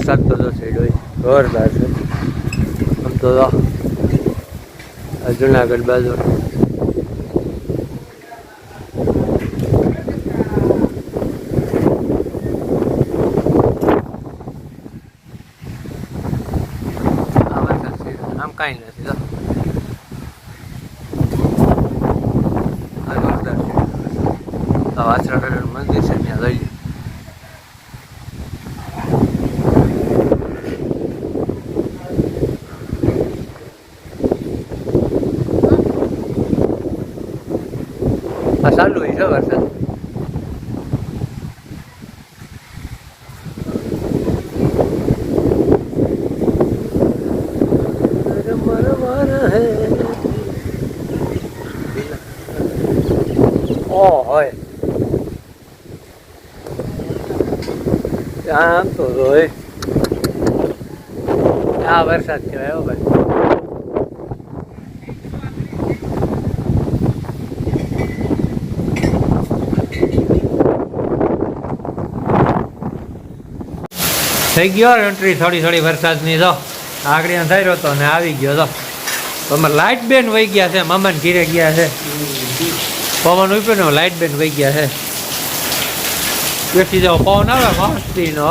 વરસાદ તો સાઈડ હોય. જોરદાર છે. આમ તો જુનાગઢ બાજુ. કાંઈ નથી તો આ જોરદાર છે વાછરાનું મંદિર છે ત્યાં લઈ લે આ ચાલુ છે વરસાદ હોય આમ તો રોય આ વરસાદ કહેવાય ભાઈ થઈ ગયો એન્ટ્રી, થોડી થોડી વરસાદની તો આગળ થયો હતો ને આવી ગયો તો અમારે લાઇટ બેન વહી ગયા છે, મામાને ઘીરે ગયા છે. પવન ઉપ્યો ને લાઇટ બેન વહી ગયા છે. બેસી જાવ પવન આવે? મસ્તીનો.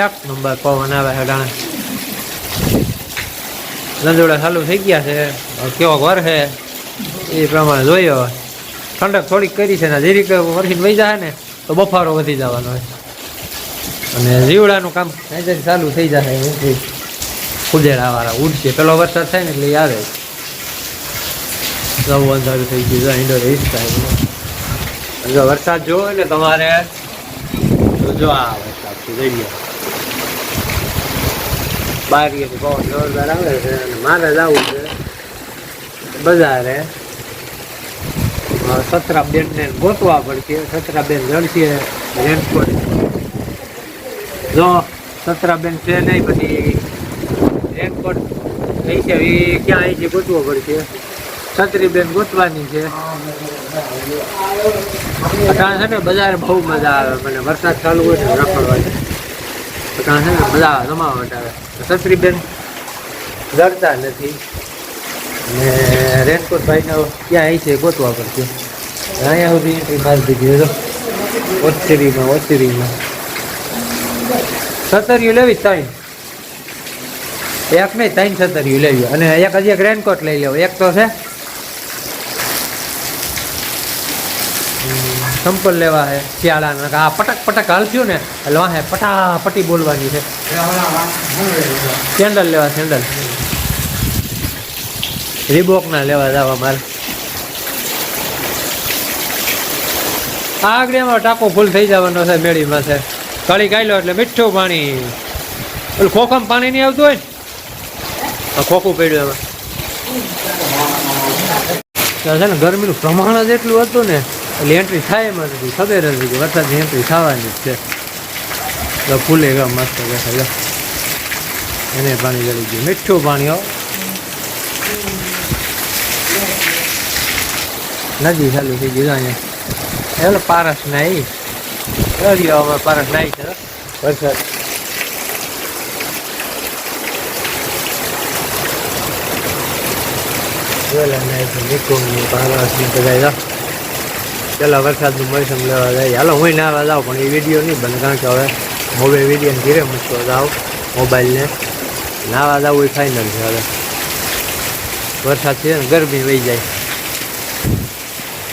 એક નંબર પવન આવે હેડાણે રંજોડા ચાલુ થઈ ગયા છે. કેવો ઘર છે. એ પ્રમાણે જોયો. ઠંડક થોડીક કરી છે ને જીરીક વરસીને વહી જાય ને, તો બફારો વધી જવાનો હોય અને રીવડાનું કામ કાંઈ ચાલુ થઈ જશે એન્ટ્રી ઉજેડા વાળા ઉડશે. પેલો વરસાદ થાય ને એટલે આવે. સૌ અંધારું થઈ ગયું છે ઇન્ડોર થાય જો વરસાદ જોવો ને તમારે જો આ વરસાદ છે ગયો લો બારીએથી પવન જોરદાર આવે છે, અને મારે જવું છે. બજારે સતરા બેન ને ગોતવા પડશે. સતરા બેન જણશે રેનકોટ જો સતરાબેન છે નહીં, પછી રેનકોટ થઈ છે, એ ક્યાં અહીં છે ગોતવો પડશે છત્રીબેન ગોતવાની છે. ત્યાં છે ને બજાર બહુ મજા આવે, મને વરસાદ ચાલુ હોય ને રખડવાની. ત્યાં છે ને મજા આવે, રમાવટ આવે. છત્રીબેન ડરતા નથી. ને રેનકોટ ભાઈને ક્યાં અહીં છે, ગોતવા પડશે. અહીંયા સુધી એન્ટ્રી મારી દીધી ઓચરીમાં ઓચરીમાં સતરિયું લેવી ત્રણ. એક નહીં, ત્રણ છતરિયું લેવી. અને એક હજી એક રેનકોટ લઈ લેવો. એક તો છે. સંપલ લેવા છે શિયાળાના. આ પટક પટક હાલશું ને, એટલે વાહે પટાપટી બોલવાની છે. સેન્ડલ લેવા સેન્ડલ રીબોકના લેવા જવા મારે. આગળ એમાં ટાંકો ફૂલ થઈ જવાનો છે, મેળીમાં છે. કળી ગાયલો એટલે મીઠું પાણી. પેલું ખોખામાં પાણી નહીં આવતું હોય ને? ખોખું પડ્યું એમાં. છે ને ગરમીનું પ્રમાણ જ એટલું હતું ને, એટલે એન્ટ્રી થાય એમાં નથી ખબર નથી કે વરસાદની એન્ટ્રી થવાની જ છે. તો ફૂલે ગયો મસ્ત બેઠા એને પાણી જડી ગયું. મીઠું પાણી, હો. નદી ચાલુ થઈ ગયું અહીંયા. એટલે પારસ નાઈ દરિયામાં પારસ નાઈ છે વરસાદ જોયેલા નાઈ છે નિકુંજની પારસની બધા પેલા વરસાદનું મોસમ લેવા જાય હાલો હું નાવા જાઉં પણ એ વીડિયો નહીં બને કારણ કે હવે મોબાઈલ વિડીયોને ઘીરે મૂકતો જાઉં મોબાઈલને નાવા જવું એ ફાઇનલ છે હવે વરસાદ છે ને ગરમી વહી જાય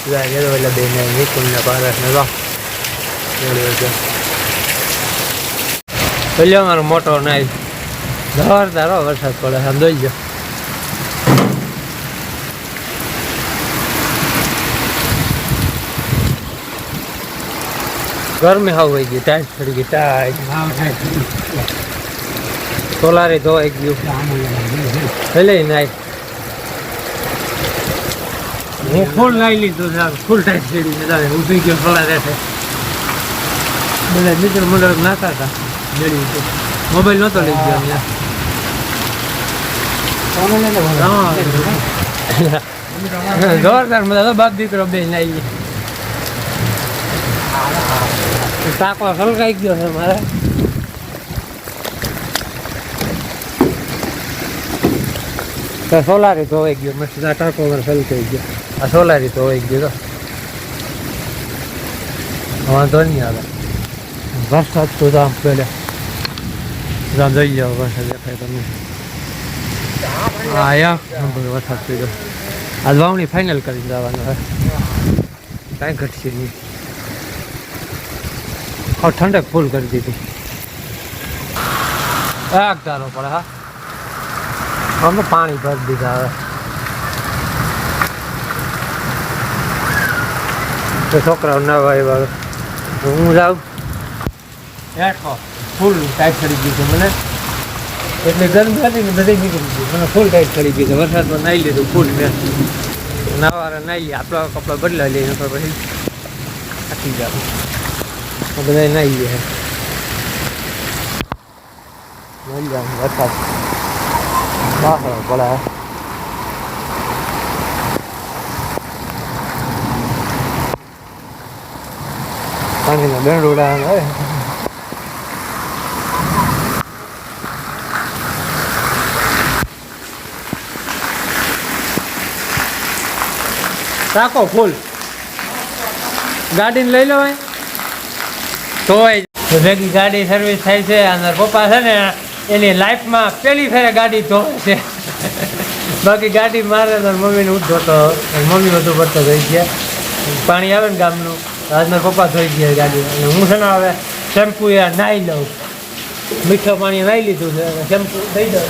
જાય ગયો એટલે બે ને નિકુંજને છે પેલો મારો મોટો નાઈ. જોરદાર વરસાદ પડે આમ જોઈ ગયો ગરમી હાવ હોય ગઈ ટાઈટ પડી ગઈ ટાઈટ સોલારે ધોવાઈ ગયું. પેલે નાઈ. હું ફૂલ નાઈ લીધું ફૂલ ટાઈટ પડી છે ઊભી ગયો, સોલારે છે. બધા મિત્ર મંડળ નાતા હતા. તો મોબાઈલ નહોતો લઈ ગયો અહીંયા જોરદાર મજા તો બાપ દીકરો બે નાઈ તાકો સલકાઈ ગયો છે મારે. તો સોલારી ધોવાઈ ગયો. મસ્ત આ ટાંકો મારે સલકાઈ ગયો. આ સોલારી ધોવાઈ ગયો તો વાંધો નહીં આવે. વરસાદ તો böyle. પેલે આમ જઈ જાઓ વરસાદ દેખાય તમને હા યા વરસાદ પીડો આજ વાવણી ફાઇનલ કરી જવાનું હે કાંઈ ઘટશે નહીં હવે ઠંડક ફૂલ કરી દીધી આગ તારો પડે હા અમે પાણી ભરી દીધા હવે છોકરાઓ ના વાય હું જાઉં હેઠો ફૂલ ટાઈટ કરી ગયું છે મને. એટલે ગરમી હતી ને બધી નીકળી ગયું મને ફૂલ ટાઈટ કરી ગયું છે. વરસાદમાં નાહી લીધું ફૂલ મેં નાવારે નાહીએ, આપણા કપડાં બદલાવી લઈએ તો પછી થાકી જાવ બધા નાહીએ. મળી જાવ વરસાદ. બહાર પડે પાણીના બેંડોડા હોય. રાખો, ફૂલ. ગાડીને લઈ લો ભાઈ તો ભેગી ગાડી સર્વિસ થાય છે, અને પપ્પા છે ને, એની લાઈફમાં પહેલી ફેરે ગાડી ધોવે છે. બાકી ગાડી મારે તો મમ્મીને જ ધોતો મમ્મી બધું પડતો થઈ ગયા પાણી આવે ને ગામનું. આજના પપ્પા ધોઈ ગયા ગાડી. અને હું છે ને હવે શેમ્પુ એ નાહી લઉં. મીઠો પાણી નાહી લીધું છે શેમ્પુ દઈ દઉં.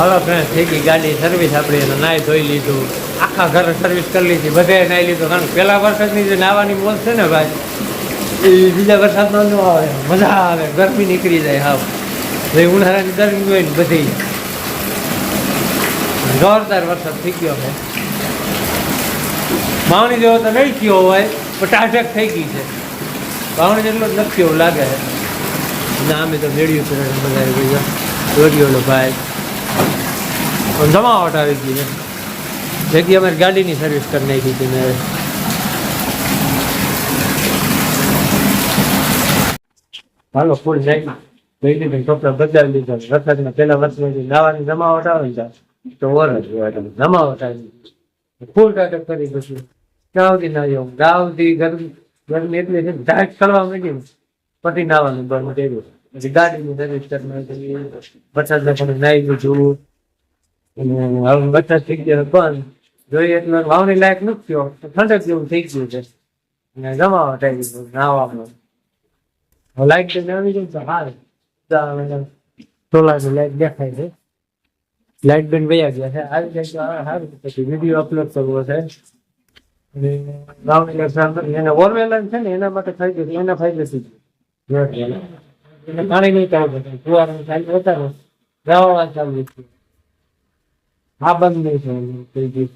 હવે ફ્રેન્ડ થઈ ગઈ ગાડી સર્વિસ આપણી એને નાહી ધોઈ લીધું. આખા ઘરે સર્વિસ કરી લીધી, બધાએ નાહી લીધું. કારણ કે પહેલા વરસાદની જે નાહવાની બોલ છે ને ભાઈ, એ બીજા વરસાદમાં ન આવે, મજા આવે, ગરમી નીકળી જાય હા ભાઈ ઉનાળાની ગરમી હોય ને બધી. જોરદાર વરસાદ થઈ ગયો છે. માવણી જેવો તો નહીં થયો હોય, પણ ટાઢક થઈ ગઈ છે. માવણી જેટલો જ નથી એવું લાગે છે. ના અમે તો મેળ્યું છે બધા બીજા દોડ્યો ભાઈ. જમાવટ આવી ગઈ છે. જેથી અમારી ગાડીની સર્વિસ કરી નાખી હતી મેં. હાલો, ફૂલ નાખી. લીધું કપડા બદલાવી લીધા વરસાદમાં પહેલા વર્ષમાં નાવાની જમાવટ આવે ને તો વરસ જમાવટ આવી ફૂલ ટાટક કરી પછી ગાવથી ના જવું ગાવથી ગરમી ગરમી એટલી છે ઢાક કરવા માંડી પછી નાવાનું બંધ પછી ગાડીની સર્વિસ કરી નાખી વરસાદમાં પણ નાઈ હવે વરસાદ થઈ ગયો બંધ. જોઈએ એટલે વાવણી લાયક નથી થયો. ઠંડક જેવું થઈ ગયું છે. અને જમાવટ આવી ગયું નાવામાં લાઈટ આવી જાય તો હાલ. સોલાર લાઈટ દેખાય છે. લાઈટ બેન વયા ગયા છે. આવી જાય તો પછી વીડિયો અપલોડ કરવો છે. અને નુકસાન એને ઓરવેલન છે ને એના માટે થઈ ગયું એના ફાયદો પાણી નહીં ચાલુ છે હા બંધ નહીં છે થઈ ગયું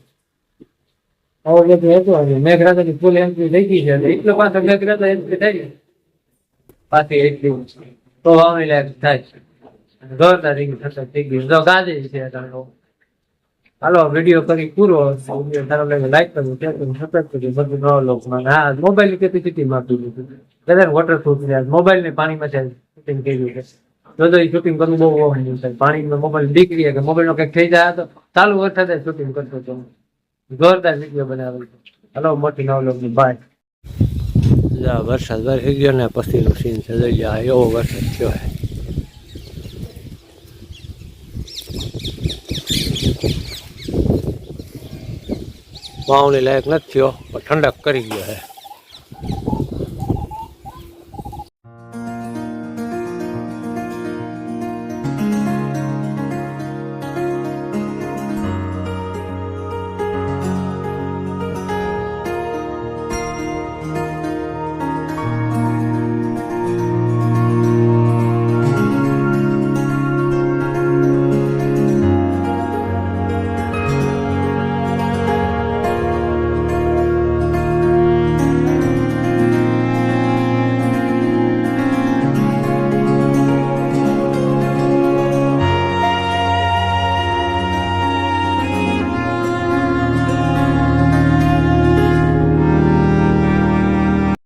ફૂલ એન્ટ્રી થઈ ગઈ છે. એટલે પાછો મેઘરાજા એન્ટ્રી થઈ ગઈ પાછી એટલી તો વાવણી લાયક થાય જોરદાર થતા થઈ ગયું જો ગાજે છે વીડિયો કરી પૂરો લાગે લાઈક કરજો શેર કરજો સબસ્ક્રાઇબ કરજો બધું નવા લોકોમાં હા મોબાઈલની કેપેસિટી માપી દીધું કદાચ વોટરપ્રૂફ છે. મોબાઈલ ને પાણીમાં છે શૂટિંગ કર્યું છે. જો તો શૂટિંગ કરવું બહુ ઓછું છે. પાણીમાં મોબાઈલ દીકરી કે મોબાઈલ નો કંઈક થઈ જાય તો ચાલુ વરસાદે શૂટિંગ કરતો હતો. જોરદાર વીડિયો બનાવેલ હલો, મોટી નવ લોકો બાય વરસાદ વરસી ગયો ને, પછીનો સીન છે જોઈ એવો વરસાદ થયો વાવણી લાયક નથી થયો પણ ઠંડક કરી ગયો છે.